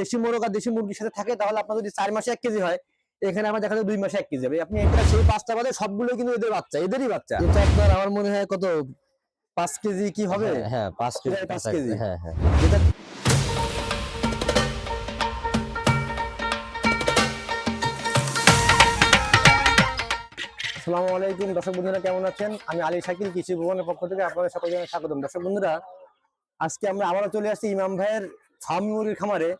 দেশি মোরগ আর দেশি মুরগির সাথে থাকে তাহলে আপনার যদি চার মাসে এক কেজি হয় এখানে আমার দেখা যায় দুই মাসে এক কেজি হবে। আপনি এটা সেই পাঁচটা বাদে সবগুলো কিন্তু এদের বাচ্চা এদেরই বাচ্চা। এটা আপনার আমার মনে হয় কত পাঁচ কেজি কি হবে? হ্যাঁ, হ্যাঁ পাঁচ কেজি পাঁচ কেজি। হ্যাঁ হ্যাঁ। যেটা আসসালামু আলাইকুম দর্শক বন্ধুরা কেমন আছেন? আমি আলী শাকিল কৃষি ভবনের পক্ষ থেকে আপনাদের সকলকে স্বাগতম। দর্শক বন্ধুরা আজকে আমরা আবারও চলে আসছি ইমাম ভাইয়ের ফার্মি মুরগির খামারে।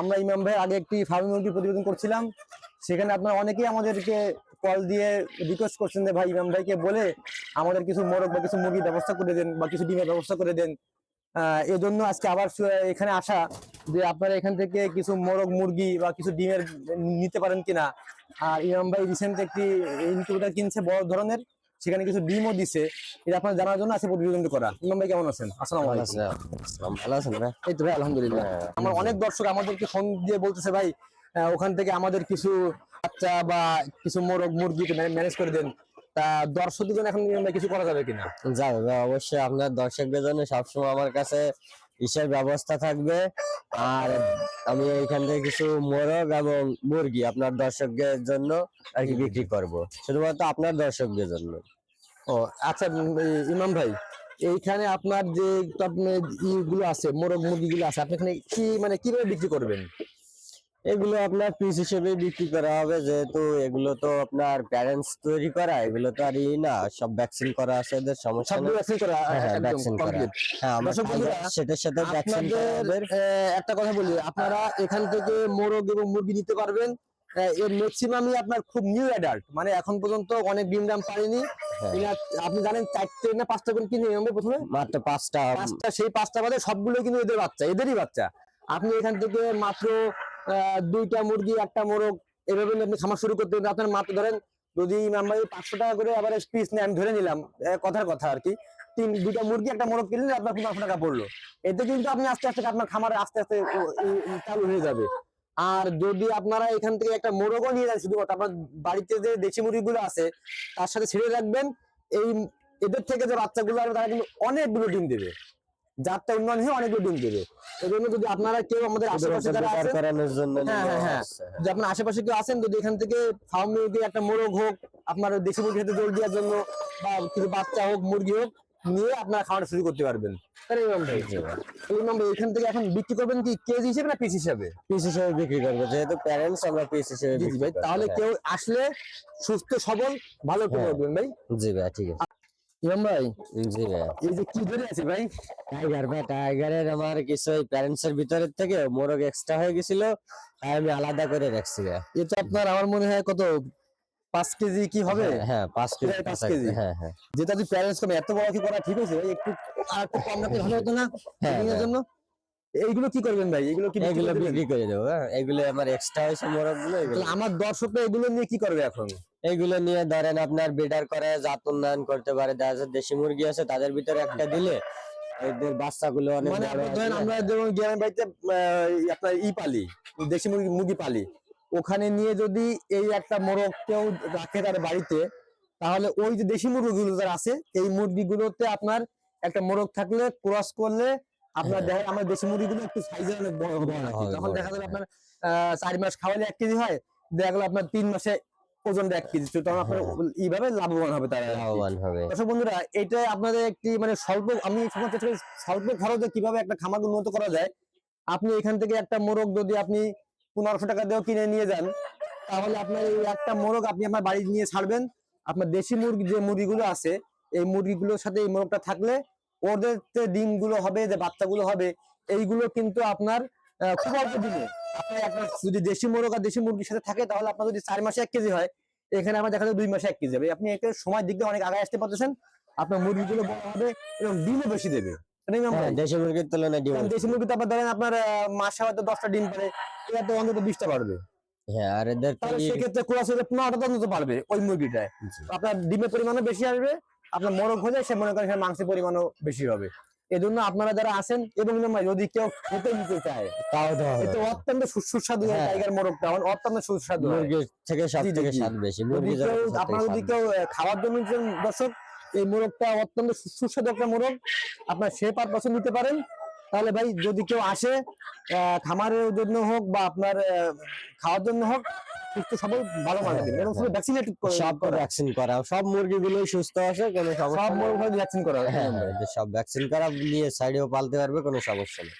আমরা ইমাম ভাইয়ের আগে একটি ফার্মি মুরগির প্রতিবেদন করছিলাম। সেখানে আপনারা অনেকেই আমাদেরকে কল দিয়ে রিকোয়েস্ট করছেন যে, ভাই, ইমাম ভাইকে বলে আমাদের কিছু মোরগ বা কিছু মুরগির ব্যবস্থা করে দেন বা কিছু ডিমের ব্যবস্থা করে দেন। এজন্য আজকে আবার এখানে আসা যে, আপনারা এখান থেকে কিছু মোরগ, মুরগি বা কিছু ডিমের নিতে পারেন কিনা। আর ইমাম ভাই রিসেন্ট একটি ইনকিউবেটর কিনছে, বড় ধরনের। সেখানে কিছু ডিমও দিছে। এটা আপনার জানার জন্য আছে প্রতিবেদনটি করা। ইমাম ভাই কেমন আছেন? আসসালামু আলাইকুম। ভালো আছেন ভাই এই তো ভাই আলহামদুলিল্লাহ। আমার অনেক দর্শক আমাদেরকে ফোন দিয়ে বলতেছে ভাই ওখান থেকে আমাদের কিছু বাচ্চা বা কিছু মোরগ মুরগি ম্যানেজ করে দেন। তা দর্শকদের জন্য এখন কিছু করা যাবে কিনা? যাবে অবশ্যই। আপনার দর্শকদের জন্য সবসময় আমার কাছে ইসের ব্যবস্থা থাকবে? আর আমি এইখান থেকে কিছু মোরগ এবং মুরগি আপনার দর্শকদের জন্য আর কি বিক্রি করব। শুধুমাত্র আপনার দর্শকদের জন্য। ও আচ্ছা ইমাম ভাই, এইখানে আপনার যে ইগুলো আছে, মোরগ মুরগিগুলো আছে, আপনি এখানে কি মানে কীভাবে বিক্রি করবেন? এগুলো আপনার পিস হিসেবে বিক্রি করা হবে যেহেতু এগুলো তো আপনার প্যারেন্টস তৈরি করা এগুলো তো আর না সব ভ্যাকসিন করা আছে এদের সমস্যা নেই। ভ্যাকসিন করা হ্যাঁ, vaccine করা। হ্যাঁ আমরা সেটার সাথে ভ্যাকসিন একটা কথা বলি আপনারা এখান থেকে মোরগ এবং মুরগি নিতে পারবেন। এর ম্যাক্সিমামই আপনার খুব নিউ অ্যাডাল্ট মানে এখন পর্যন্ত অনেক ডিম দাম পারেনি। হ্যাঁ। আপনি জানেন চারটে না পাঁচটা করে কিনে নেবে প্রথমে? মাত্র পাঁচটা। পাঁচটা সেই পাঁচটা বাদে সবগুলো কিন্তু এদের বাচ্চা এদেরই বাচ্চা। আপনি এখান থেকে মাত্র দুইটা মুরগি, একটা মোরগ, এভাবে আপনি খামার শুরু করতে। আপনার মাত্র ধরেন যদি মেম্বার পাঁচশো টাকা করে আবার পিস আমি ধরে নিলাম কথার কথা আর কি, তিন, দুইটা মুরগি, একটা মোরগ কিনলে আপনার পনেরোশো টাকা পড়ল। এতে কিন্তু আপনি আস্তে আস্তে আপনার খামারে আস্তে আস্তে চালু হয়ে যাবে। আর যদি আপনারা এখান থেকে একটা মোরগও নিয়ে যান শুধুমাত্র, আপনার বাড়িতে যে দেশি মুরগিগুলো আছে, তার সাথে ছেড়ে রাখবেন। এই, এদের থেকে যে বাচ্চাগুলো আসবে তারা কিন্তু অনেকগুলো ডিম দেবে। জাতটা উন্নয়ন হয়ে অনেকগুলো ডিম দেবে। এই জন্য যদি আপনারা কেউ আমাদের আশেপাশে যারা আছেন করানোর হ্যাঁ, হ্যাঁ, যদি আপনার আশেপাশে কেউ আছেন যদি এখান থেকে ফার্ম মুরগি একটা মোরগ হোক আপনার দেশি দেওয়ার জন্য বা কিছু বাচ্চা হোক মুরগি হোক নিয়ে আপনারা খাওয়াটা শুরু করতে পারবেন। এখান থেকে এখন বিক্রি করবেন কি কেজি হিসেবে না পিস হিসেবে? পিস হিসেবে বিক্রি করব যেহেতু প্যারেন্টস আমরা পিস হিসেবে ভাই তাহলে হ্যাঁ। কেউ আসলে সুস্থ সবল ভালো করে হ্যাঁ। করবেন ভাই। জি ভাই ঠিক আছে। ইমাম ভাই? জি ভাই। এই যে কি ধরে আছে ভাই? টাইগার ভাই টাইগারের আমার কিছু প্যারেন্টস এর ভিতরের থেকে মোরগ এক্সট্রা হয়ে গেছিল তাই আমি আলাদা করে রাখছি ভাই। এটা আপনার আমার মনে হয় কত পাঁচ কেজি কি হবে? হ্যাঁ, হ্যাঁ পাঁচ কেজি প্রায় পাঁচ কেজি। হ্যাঁ হ্যাঁ। যেটা যদি প্যারেন্টস করে এত বড় কি করা ঠিক আছে ভাই একটু আর একটু কম রাখলে ভালো হতো না? হ্যাঁ, এর হ্যাঁ। জন্য? এইগুলো কি করবেন ভাই? এগুলো কি এগুলো বিক্রি করে দেবো হ্যাঁ। এগুলো আমার এক্সট্রা হয়েছে মোরগগুলো এগুলো। তাহলে আমার দর্শকরা এগুলো নিয়ে কি করবে এখন? এগুলো নিয়ে ধরেন আপনার বিডার করে জাত উন্নয়ন করতে পারে। দেখা যাচ্ছে দেশি মুরগি আছে তাদের ভিতরে একটা দিলে এদের বাচ্চাগুলো অনেক মানে ধরেন আমরা যেমন গ্রামের বাড়িতে আপনার ই পালি দেশি মুরগি মুরগি পালি ওখানে নিয়ে যদি এই একটা মোরগ কেউ রাখে তার বাড়িতে তাহলে ওই যে দেশি মুরগিগুলো যারা আছে এই মুরগিগুলোতে আপনার একটা মোরগ থাকলে ক্রস করলে আপনার হ্যাঁ। দেখা আমার দেশি মুরগিগুলো একটু সাইজে অনেক বড় আর তখন দেখা যাবে আপনার আহ, চার মাস খাওয়ালে এক কেজি হয় দেখা গেলো আপনার তিন মাসে ওজনটা এক কেজি। তো তখন আপনার হ্যাঁ। এইভাবে লাভবান হবে তারা লাভবান হবে। দর্শক বন্ধুরা এটা আপনাদের একটি মানে স্বল্প আমি স্বল্প খরচে কীভাবে একটা খামার উন্নত করা যায়। আপনি এখান থেকে একটা মোরগ যদি আপনি পনেরোশো টাকা দিয়েও কিনে নিয়ে যান তাহলে আপনার এই একটা মোরগ আপনি আপনার বাড়ি নিয়ে ছাড়বেন। আপনার দেশি মুরগি যে মুরগিগুলো আছে এই মুরগিগুলোর সাথে এই মোরগটা থাকলে ওদের যে ডিমগুলো হবে যে বাচ্চাগুলো হবে এইগুলো কিন্তু আপনার খুব অল্প দিনে আপনার একটা যদি দেশি মোরগ আর দেশি মুরগির সাথে থাকে তাহলে আপনার যদি চার মাসে এক কেজি হয় এখানে আমার দেখা যায় দুই মাসে এক কেজি হবে। আপনি একটা সময় দিক দিয়ে অনেক আগে আসতে পারতেছেন আপনার মুরগিগুলো বড় হবে এবং ডিমও বেশি দেবে। হ্যাঁ? দেশি মুরগির তুলনায় ডিম দেশি মুরগিতে আপনার ধরেন আপনার মাসে হয়তো দশটা ডিম পারে এটা তো অন্তত বিশটা পারবে হ্যাঁ আর এদের সেক্ষেত্রে পনেরোটা অন্তত পারবে ওই মুরগিটায়। আপনার ডিমের পরিমাণও বেশি আসবে আপনার মোরগ হলে সে মনে করেন মাংসের পরিমাণও বেশি হবে এজন্য আপনারা যারা আছেন এবং যদি কেউ খেতে নিতে চায় তাও তো। অত্যন্ত সুস্বাদু হয়। টাইগার মোরগটা অত্যন্ত সুস্বাদু থেকে সব থেকে স্বাদ বেশি আপনারা যদি কেউ খাওয়ার জন্য দর্শক এই মোরগটা অত্যন্ত সুস্বাদু একটা মোরগ। আপনার সে পারপাসে নিতে পারেন। তাহলে ভাই যদি কেউ আসে খামারের জন্য হোক বা আপনার খাওয়ার জন্য হোক সুস্থ ভালো মানে এবং শুধু সব ভ্যাকসিন করা সব সুস্থ আছে কোনো সব সমস্যা। মুরগি ভ্যাকসিন করা হ্যাঁ হ্যাঁ, সব ভ্যাকসিন করা নিয়ে সাইডেও পালতে পারবে কোনো সমস্যা নেই।